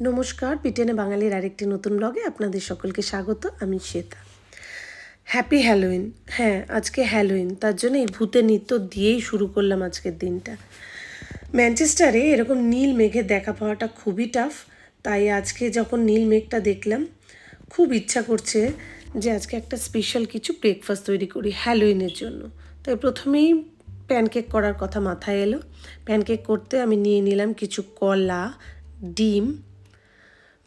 নমস্কার পিটেনে বাঙালির আরেকটি নতুন ব্লগে আপনাদের সকলকে স্বাগত, আমি শ্বেতা। হ্যাপি হ্যালোইন হ্যাঁ আজকে হ্যালোইন তার জন্য এই ভূতের নৃত্য দিয়েই শুরু করলাম আজকের দিনটা। ম্যানচেস্টারে এরকম নীল মেঘে দেখা পাওয়াটা খুবই টাফ তাই আজকে যখন নীল মেঘটা দেখলাম, খুব ইচ্ছা করছে যে আজকে একটা স্পেশাল কিছু ব্রেকফাস্ট তৈরি করি হ্যালোইনের জন্য। তাই প্রথমেই প্যানকেক করার কথা মাথায় এলো। প্যানকেক করতে আমি নিয়ে নিলাম কিছু কলা, ডিম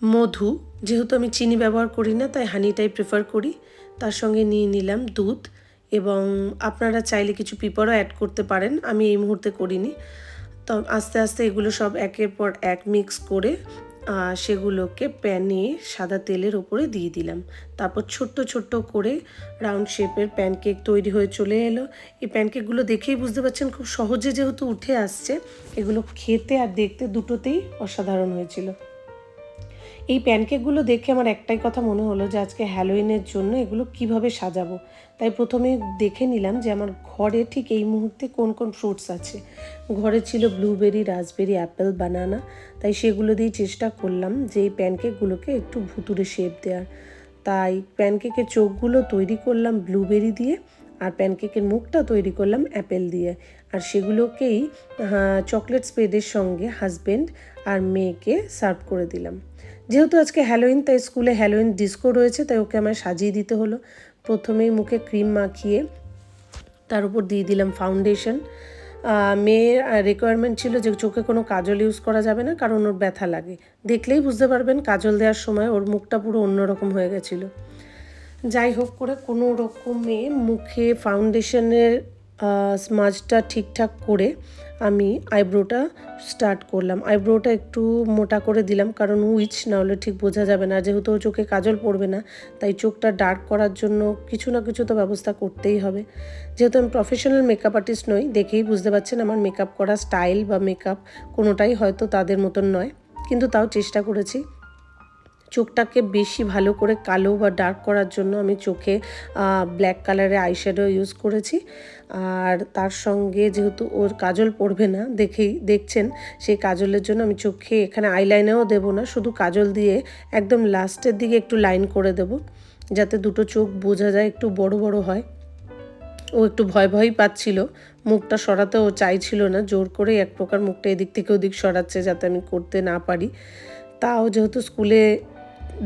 মধু, যেহেতু আমি চিনি ব্যবহার করি না, তাই হানিটাই প্রেফার করি। তার সঙ্গে নিয়ে নিলাম দুধ এবং আপনারা চাইলে কিছু পিপারও অ্যাড করতে পারেন। আমি এই মুহূর্তে করিনি। তো আস্তে আস্তে এগুলো সব একের পর এক মিক্স করে সেগুলোকে প্যানে সাদা তেলের ওপরে দিয়ে দিলাম। তারপর ছোট্ট ছোট্ট করে রাউন্ড শেপের প্যানকেক তৈরি হয়ে চলে এলো। এই প্যানকেকগুলো দেখেই বুঝতে পারছেন খুব সহজে যেহেতু উঠে আসছে, এগুলো খেতে আর দেখতে দুটোতেই অসাধারণ হয়েছিল। এই প্যানকেকগুলো দেখে আমার একটাই কথা মনে হলো যে আজকে হ্যালোইনের জন্য এগুলো কীভাবে সাজাবো। তাই প্রথমে দেখে নিলাম যে আমার ঘরে ঠিক এই মুহূর্তে কোন কোন ফ্রুটস আছে। ঘরে ছিল ব্লুবেরি রাসবেরি অ্যাপেল বানানা তাই সেগুলো দিয়েই চেষ্টা করলাম যে এই প্যানকেকগুলোকে একটু ভুতুরে শেপ দেওয়ার তাই প্যানকেকের চোখগুলো তৈরি করলাম ব্লুবেরি দিয়ে আর প্যানকেকের মুখটা তৈরি করলাম অ্যাপেল দিয়ে। আর সেগুলোকেই চকলেট স্প্রেডের সঙ্গে হাজবেন্ড আর মেয়েকে সার্ভ করে দিলাম। যেহেতু আজকে হ্যালোইন তাই স্কুলে হ্যালোইন ডিস্কো রয়েছে, তাই ওকে আমায় সাজিয়ে দিতে হলো। প্রথমেই মুখে ক্রিম মাখিয়ে তার উপর দিয়ে দিলাম ফাউন্ডেশন মেয়ের রিকোয়ারমেন্ট ছিল যে চোখে কোনো কাজল ইউজ করা যাবে না, কারণ ওর ব্যথা লাগে। দেখলেই বুঝতে পারবেন, কাজল দেওয়ার সময় ওর মুখটা পুরো অন্যরকম হয়ে গেছিল। যাই হোক, করে কোনো রকমে মুখে ফাউন্ডেশনের স্মাজটা ঠিকঠাক করে আমি আইব্রোটা স্টার্ট করলাম। আইব্রোটা একটু মোটা করে দিলাম, কারণ উইচ না হলে ঠিক বোঝা যাবে না। যেহেতু চোখে কাজল পড়বে না, তাই চোখটা ডার্ক করার জন্য কিছু না কিছু তো ব্যবস্থা করতেই হবে। যেহেতু আমি প্রফেশনাল মেকআপ আর্টিস্ট নই, দেখেই বুঝতে পারছেন আমার মেকআপ করা স্টাইল বা মেকআপ কোনোটাই হয়তো তাদের মতন নয়, কিন্তু তাও চেষ্টা করেছি। চোখটাকে বেশি ভালো করে কালো বা ডার্ক করার জন্য আমি চোখে ব্ল্যাক কালারের আইশ্যাডো ইউজ করেছি। আর তার সঙ্গে যেহেতু ওর কাজল পড়বে না, দেখেই, দেখছেন, সেই কাজলের জন্য আমি চোখে এখানে আইলাইনেও দেবো না, শুধু কাজল দিয়ে একদম লাস্টের দিকে একটু লাইন করে দেব, যাতে দুটো চোখ বোঝা যায়, একটু বড় বড় হয়। ও একটু ভয় ভয়ই পাচ্ছিল, মুখটা সরাতে ও চাইছিল না, জোর করে এক প্রকার মুখটা এদিক থেকে ওদিক সরাচ্ছে যাতে আমি করতে না পারি। তাও যেহেতু স্কুলে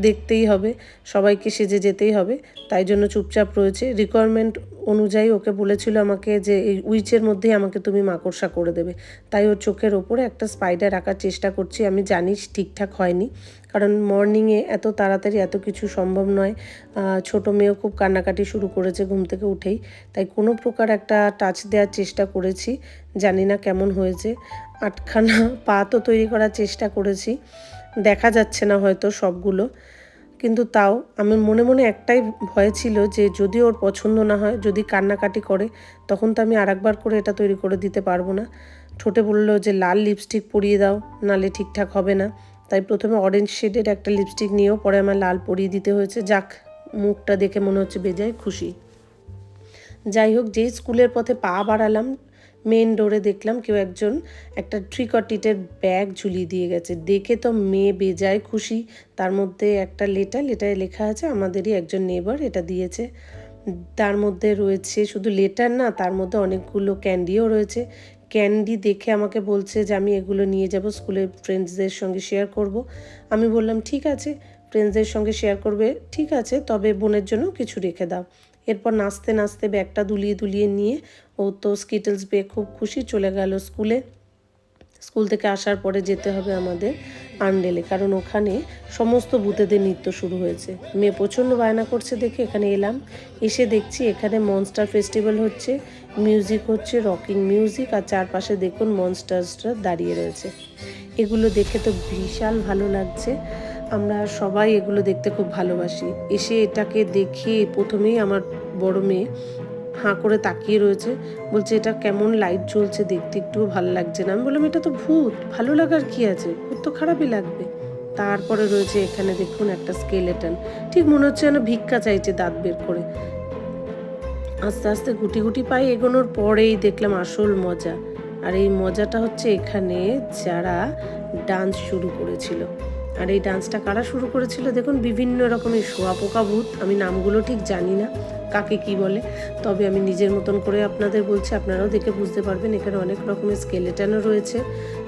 দেখতেই হবে, সবাইকে সেজে যেতেই হবে। তাই জন্য চুপচাপ রয়েছে। রিকোয়ারমেন্ট অনুযায়ী ওকে বলেছিল আমাকে যে এই উইচের মধ্যেই আমাকে তুমি মাকড়সা করে দেবে। তাই ওর চোখের ওপরে একটা স্পাইডার আঁকার চেষ্টা করছি। আমি জানি ঠিকঠাক হয়নি, কারণ মর্নিংয়ে এত তাড়াতাড়ি এত কিছু সম্ভব নয়। ছোট মেয়েও খুব কান্নাকাটি শুরু করেছে ঘুম থেকে উঠেই। তাই কোনো প্রকার একটা টাচ দেওয়ার চেষ্টা করেছি। জানি না কেমন হয়েছে। আটখানা পা তো তৈরি করার চেষ্টা করেছি। দেখা যাচ্ছে না হয়তো সবগুলো। কিন্তু তাও আমার মনে মনে একটাই ভয় ছিল যে যদি ওর পছন্দ না হয়, যদি কান্নাকাটি করে, তখন তো আমি আরেকবার করে এটা তৈরি করে দিতে পারব না। ঠোঁটে বলল যে, লাল লিপস্টিক পরিয়ে দাও, নালে ঠিকঠাক হবে না। তাই প্রথমে অরেঞ্জ শেডের একটা লিপস্টিক নিয়েও পরে আমার লাল পরিয়ে দিতে হয়েছে। যাক, মুখটা দেখে মনে হচ্ছে বেজায় খুশি। যাই হোক, যেই স্কুলের পথে পা বাড়ালাম মেন ডোরে দেখলাম কেউ একজন একটা ট্রিকটিটের ব্যাগ ঝুলিয়ে দিয়ে গেছে। দেখে তো মেয়ে বেজায় খুশি। তার মধ্যে একটা লেটার লেটারে লেখা আছে, আমাদেরই একজন নেবার এটা দিয়েছে। তার মধ্যে রয়েছে শুধু লেটার না, তার মধ্যে অনেকগুলো ক্যান্ডিও রয়েছে। ক্যান্ডি দেখে আমাকে বলছে যে, আমি এগুলো নিয়ে যাব স্কুলের ফ্রেন্ডসদের সঙ্গে শেয়ার করব। আমি বললাম, ঠিক আছে ফ্রেন্ডসদের সঙ্গে শেয়ার করবে, ঠিক আছে, তবে বোনের জন্য কিছু রেখে দাও। এরপর নাচতে নাচতে ব্যাগটা দুলিয়ে দুলিয়ে নিয়ে ও তো স্কিটলস পেয়ে খুব খুশি চলে গেল স্কুলে। স্কুল থেকে আসার পরে যেতে হবে আমাদের আন্ডেলে, কারণ ওখানে সমস্ত ভূতেদের নৃত্য শুরু হয়েছে। মেয়ে প্রচণ্ড বায়না করছে দেখে এখানে এলাম। এসে দেখছি এখানে মনস্টার ফেস্টিভ্যাল হচ্ছে মিউজিক হচ্ছে রকিং মিউজিক আর চারপাশে দেখুন মনস্টার্সরা দাঁড়িয়ে রয়েছে। এগুলো দেখে তো বিশাল ভালো লাগছে। আমরা সবাই এগুলো দেখতে খুব ভালোবাসি। এসে এটাকে দেখে প্রথমেই আমার বড় মেয়ে হাঁ করে তাকিয়ে রয়েছে, বলছে, এটা কেমন লাইট জ্বলছে দেখতে একটুও ভালো লাগছে না। আমি বললাম, এটা তো ভূত, ভালো লাগার কি আছে? ভূত তো খারাপই লাগবে। তারপরে রয়েছে এখানে দেখুন একটা স্কেলেটন ঠিক মনে হচ্ছে যেন ভিক্ষা চাইছে দাঁত বের করে। আস্তে আস্তে গুটি গুটি পায়ে এগোনোর পরেই দেখলাম আসল মজা। আর এই মজাটা হচ্ছে এখানে যারা ডান্স শুরু করেছিল। আর এই ডান্সটা কারা শুরু করেছিল? দেখুন, বিভিন্ন রকমের শোয়া পোকা ভূত, আমি নামগুলো ঠিক জানি না, কাকে কি বলে, তবে আমি নিজের মতন করে আপনাদের বলছি, আপনারাও দেখে বুঝতে পারবেন, এখানে অনেক রকমের স্কেলেটানও রয়েছে।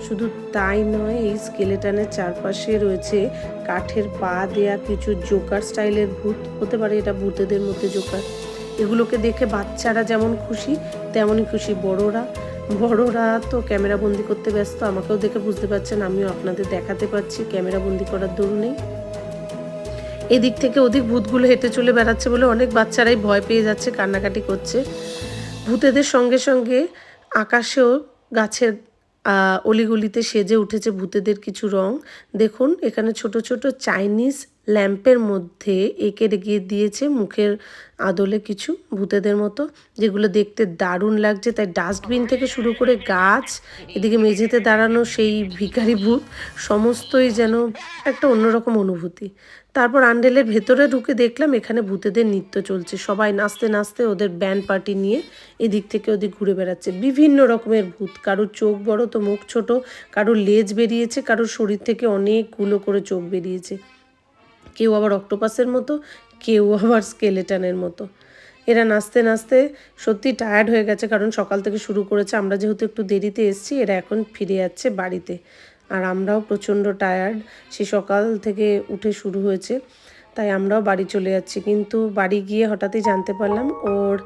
শুধু তাই নয়, এই স্কেলেটানের চারপাশে রয়েছে কাঠের পা দেয়া কিছু জোকার স্টাইলের ভূত, হতে পারে এটা ভূতেদের মধ্যে জোকার। এগুলোকে দেখে বাচ্চারা যেমন খুশি, তেমনই খুশি বড়রা। বড়রা তো ক্যামেরা বন্দি করতে ব্যস্ত, আমাকেও দেখে বুঝতে পারছেন, আমিও আপনাদের দেখাতে পারছি, ক্যামেরা বন্দি করার দরুনেই এদিক থেকে ওদিক ভূতগুলো হেঁটে চলে বেড়াচ্ছে বলে অনেক বাচ্চারাই ভয় পেয়ে যাচ্ছে, কান্নাকাটি করছে। ভূতেদের সঙ্গে সঙ্গে আকাশেও গাছের অলিগলিতে সেজে উঠেছে ভূতেদের কিছু রং। দেখুন, এখানে ছোট ছোট চাইনিজ ল্যাম্পের মধ্যে এঁকে গিয়ে দিয়েছে মুখের আদলে কিছু ভূতেদের মতো, যেগুলো দেখতে দারুণ লাগছে। তাই ডাস্টবিন থেকে শুরু করে গাছ, এদিকে মেঝেতে দাঁড়ানো সেই ভিখারি ভূত, সমস্তই যেন একটা অন্যরকম অনুভূতি। তারপর আন্ডেলের ভেতরে ঢুকে দেখলাম এখানে ভূতেদের নৃত্য চলছে। সবাই নাচতে নাচতে ওদের ব্যান্ড পার্টি নিয়ে এদিক থেকে ওদিক ঘুরে বেড়াচ্ছে। বিভিন্ন রকমের ভূত, কারোর চোখ বড় তো মুখ ছোট, কারোর লেজ বেরিয়েছে, কারোর শরীর থেকে অনেকগুলো করে চোখ বেরিয়েছে। কেউ আবার অক্টোপাসের মতো, কেউ আবার স্কেলেটানের মতো। এরা নাচতে নাচতে সত্যি টায়ার্ড হয়ে গেছে, কারণ সকাল থেকে শুরু করেছে। আমরা যেহেতু একটু দেরিতে এসেছি, এরা এখন ফিরে যাচ্ছে বাড়িতে। আর আমরাও প্রচণ্ড টায়ার্ড সে সকাল থেকে উঠে শুরু হয়েছে। তাই আমরাও বাড়ি চলে যাচ্ছি। কিন্তু বাড়ি গিয়ে হঠাৎই জানতে পারলাম ওর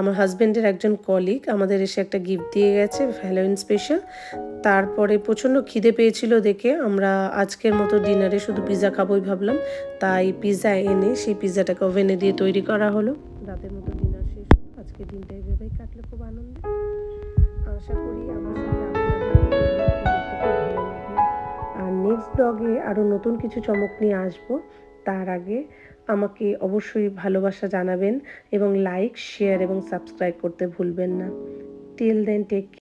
আমার হাজব্যান্ডের একজন কলিগ আমাদের এসে একটা গিফট দিয়ে গেছে হ্যালোইন স্পেশাল তারপরে প্রচণ্ড খিদে পেয়েছিল দেখে আমরা আজকের মতো ডিনারে শুধু পিৎজা খাবোই ভাবলাম। তাই পিৎজা এনে সেই পিৎজাটাকে ওভেনে দিয়ে তৈরি করা হলো। রাতের মতো ডিনার শেষ। আজকে দিনটা এভাবেই কাটলো, খুব আনন্দে। আশা করি ব্লগে আরও নতুন কিছু চমক নিয়ে আসব, তার আগে আমাকে অবশ্যই ভালোবাসা জানাবেন এবং লাইক শেয়ার এবং সাবস্ক্রাইব করতে ভুলবেন না। Till then take